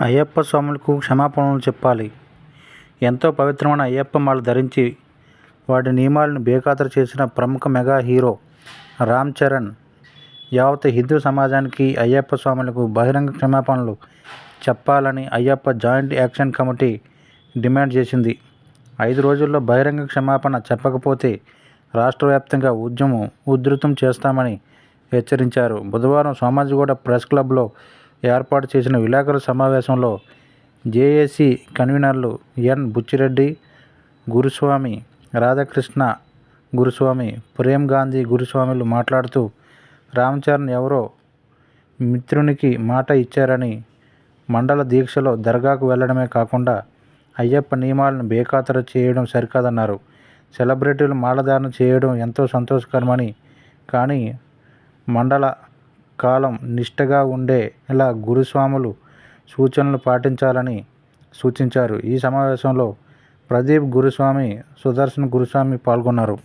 అయ్యప్ప స్వాములకు క్షమాపణలు చెప్పాలి. ఎంతో పవిత్రమైన అయ్యప్ప మాల ధరించి వాటి నియమాలను బేఖాతరు చేసిన ప్రముఖ మెగా హీరో రామ్ చరణ్ యావత్ హిందూ సమాజానికి అయ్యప్ప స్వాములకు బహిరంగ క్షమాపణలు చెప్పాలని Ayyappa joint action committee demand చేసింది. ఐదు రోజుల్లో బహిరంగ క్షమాపణ చెప్పకపోతే రాష్ట్ర వ్యాప్తంగా ఉద్యమం ఉధృతం చేస్తామని హెచ్చరించారు. బుధవారం సోమాజిగూడ ప్రెస్ క్లబ్లో ఏర్పాటు చేసిన విలేకరుల సమావేశంలో జేఏసీ కన్వీనర్లు ఎన్ బుచ్చిరెడ్డి గురుస్వామి రాధాకృష్ణ గురుస్వామి ప్రేమ్ గాంధీ గురుస్వామిలు మాట్లాడుతూ రామ్ చరణ్ ఎవరో మిత్రునికి మాట ఇచ్చారని మండల దీక్షలో దర్గాకు వెళ్ళడమే కాకుండా అయ్యప్ప నియమాలను బేఖాతరు చేయడం సరికాదన్నారు. సెలబ్రిటీలు మాలధారణ చేయడం ఎంతో సంతోషకరమని కానీ మండల కాలం నిష్ఠగా ఉండేలా గురుస్వాములు సూచనలు పాటించాలని సూచించారు. ఈ సమావేశంలో ప్రదీప్ గురుస్వామి సుదర్శన్ గురుస్వామి పాల్గొన్నారు.